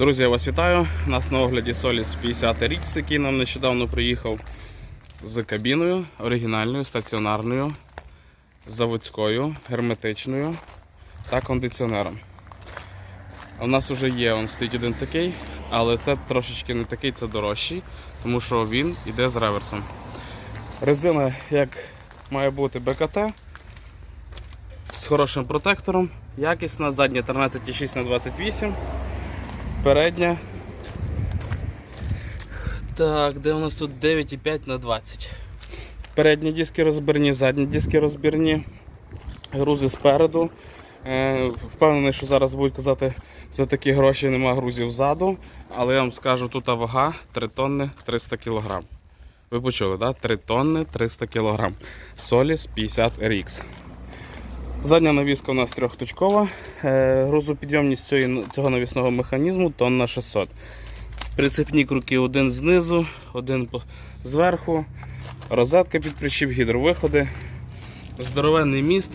Друзі, я вас вітаю. У нас на огляді Solis 50 Rix, який нам нещодавно приїхав з кабіною оригінальною, стаціонарною, заводською, герметичною та кондиціонером. У нас вже є, он стоїть один такий, але це трошечки не такий, це дорожчий, тому що він йде з реверсом. Резина, як має бути БКТ, з хорошим протектором, якісна, задня 13,6 на 28 передня. Так, де у нас тут 9,5 на 20. Передні диски розбірні, задні диски розбірні, грузи спереду. Е, Впевнений, що зараз будуть казати, за такі гроші нема грузів ззаду, але я вам скажу, тут вага 3 тонни 300 кг. Ви почули, да? 3 тонни 300 кг. Solis 50 RX. Задня навіска у нас трьохточкова. Е, Грузопідйомність цього навісного механізму тонна 600. Прицепні круки один знизу, один зверху. Розетка під причіп, гідровиходи. Здоровенний міст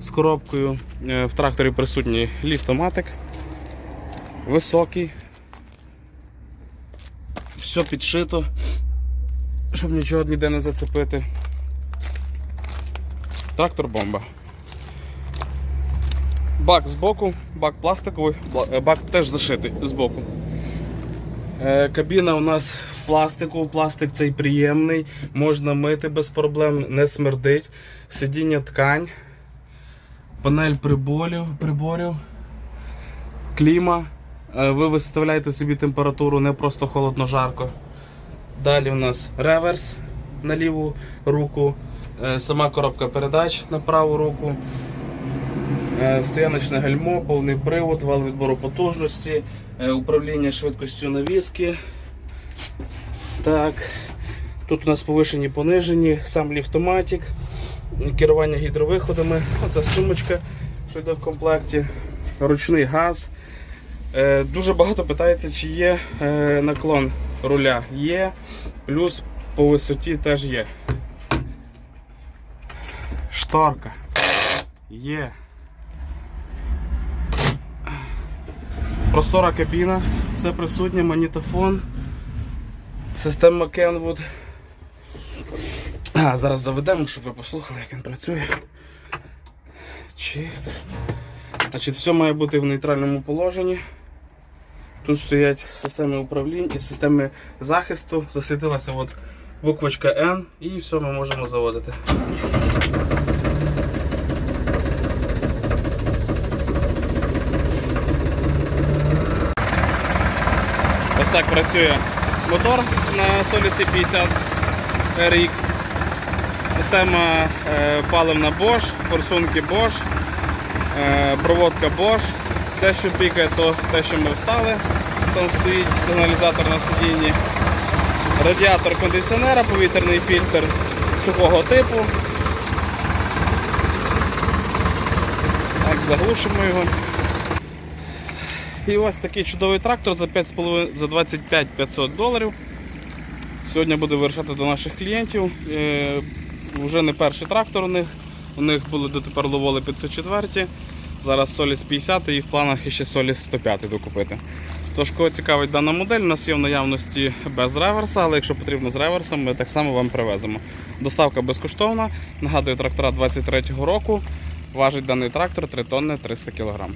з коробкою. Е, В тракторі присутній ліфтоматик. Високий. Все підшито, щоб нічого ніде не зацепити. Трактор бомба. Бак збоку, бак пластиковий, е, бак теж зашитий збоку. Е, Кабіна у нас в пластику, пластик цей приємний, можна мити без проблем, не смердить. Сидіння ткань, панель приборів, приборів кліма. Е, Ви виставляєте собі температуру не просто холодно-жарко. Далі у нас реверс на ліву руку, е, сама коробка передач на праву руку, е, стояночне гальмо, повний привод, вал відбору потужності, е, управління швидкістю навіски. Так. Тут у нас повишені понижені, сам ліфтоматик, керування гідровиходами, оця сумочка, що йде в комплекті, ручний газ. Дуже багато питається, чи є наклон руля. Є, плюс по висоті теж є. Шторка. Є. Простора кабіна, все присутнє, магнітофон, система Kenwood. А, зараз заведемо, щоб ви послухали, як він працює. Чик. Значить, все має бути в нейтральному положенні. Тут стоять системи управління, системи захисту. Засвітилася от буквочка N і все ми можемо заводити. Ось так працює мотор на Solisi 50 RX. Система е, паливна Bosch, форсунки Bosch, е, проводка Bosch. Те, що пікає, то те, що ми встали. Там стоїть сигналізатор на сидінні. Радіатор кондиціонера, повітряний фільтр сухого типу. Так, заглушимо його. І ось такий чудовий трактор за 5,5 за 25 500 доларів. Сьогодні буде вирушати до наших клієнтів. Е, Вже не перший трактор у них. У них були дотепер ловоли 504. Зараз Solis 50 і в планах ще Solis 105 докупити. Тож, кого цікавить дана модель, у нас є в наявності без реверса, але якщо потрібно з реверсом, ми так само вам привеземо. Доставка безкоштовна. Нагадую, трактора 23-го року. Важить даний трактор 3 тонни 300 кг.